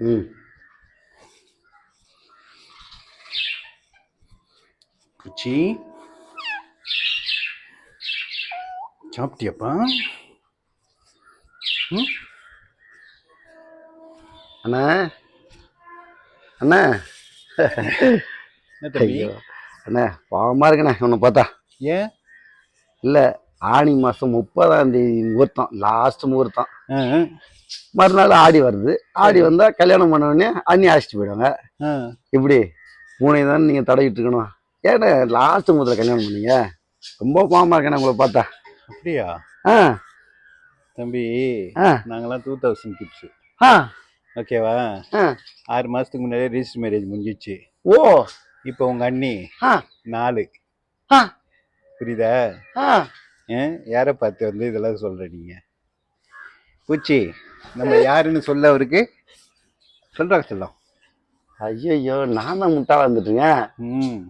ம். குச்சி சாப்பிட்டியாப்பா? ம். அண்ணா. அண்ணா. ஐயோ. அண்ணா பாவமாக இருக்குண்ணே உன்னை பார்த்தா. ஏன்? இல்லை ஆனி மாதம் முப்பதாம் தேதி முகூர்த்தம் லாஸ்ட் முகூர்த்தம். மறுநாள் ஆடி வருது. ஆடி வந்தால் கல்யாணம் பண்ண உடனே அண்ணி அழைச்சிட்டு போயிடுவாங்க. ஆ. இப்படி மூணை தான் நீங்கள் தடவிட்டு இருக்கணும். ஏண்ணே லாஸ்ட் முகூர்த்தம் கல்யாணம் பண்ணீங்க? ரொம்ப பாவமாக இருக்கேண்ணே உங்களை பார்த்தா. அப்படியா? ஆ. தம்பி ஆ. நாங்கெல்லாம் டூ தௌசண்ட் கிட்ஸு ஆ. ஓகேவா ஆறு மாதத்துக்கு முன்னாடியே ரிஜிஸ்டர் மேரேஜ் முடிஞ்சிச்சு. ஓ. இப்போ உங்கள் அண்ணி ஆ. நாலு. ஆ. புரியுதா? யாரை பார்த்து வந்து இதெல்லாம் சொல்கிற நீங்கள் பூச்சி நம்ம யாருன்னு சொல்ல அவருக்கு. சொல்கிறாங்க சொல்லம் ஐயோ நான் தான் முட்டாளா வந்துட்டுங்க ம்.